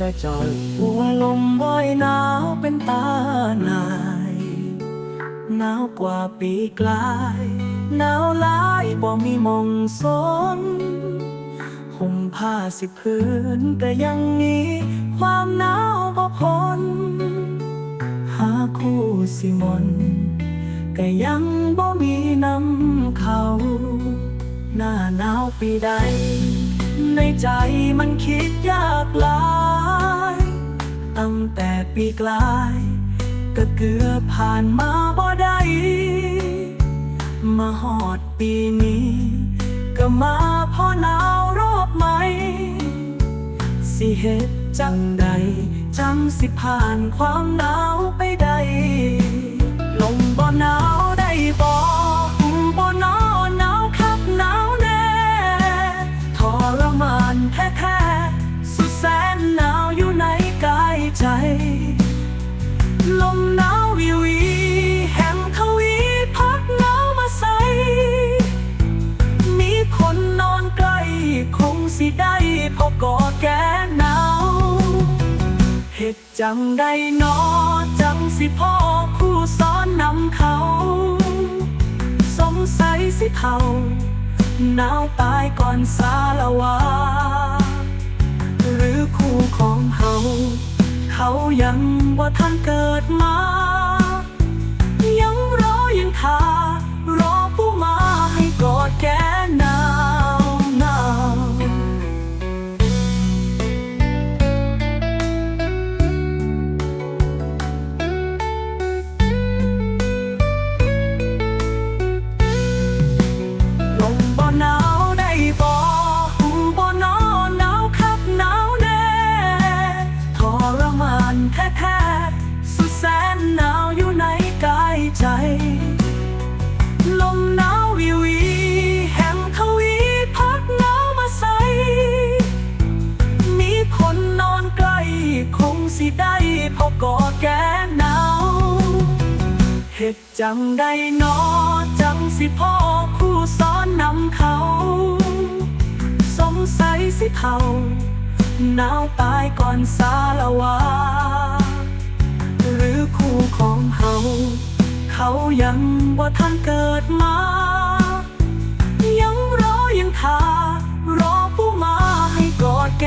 จอยจอยหัวลมว่ายหนาวเป็นตาหนายหนาวกว่าปีกลายหนาวหลายบ่มีมองสนห่มผ้าสิพื้นแต่ยังมีความหนาวบ่พ้นหาคู่สิมนก็ยังบ่มีน้ำเขา หน้าหนาวปีใด ในใจมันคิดยากหลายตั้งแต่ปีกลาย ก็เกือบผ่านมาบ่ได้มาหอดปีนี้ ก็มาพอหนาวรอบใหม่สิเหตุจังใดจังสิผ่านความหนาวไปได้ ลมหนาววิวีแห่งทวีพัดหนาวมาใส มีคนนอนใกล้คงสิได้พอกอดแก้หนาวเหตุจังใดนอจังสิพ่อคู่ซ้อนนำเขา สงสัยสิเท่าหนาวตายก่อนสาละวา หรือคู่ของเขา เขายัง บ่ทันเกิดมา จำได้นอจำสิพ่อคู่สอนนำเขา สงสัยสิเท่าหนาวตายก่อนสาละวา หรือคู่ของเขาเขายังว่าท่านเกิดมา ยังรอยังทารอผู้มาให้กอดแก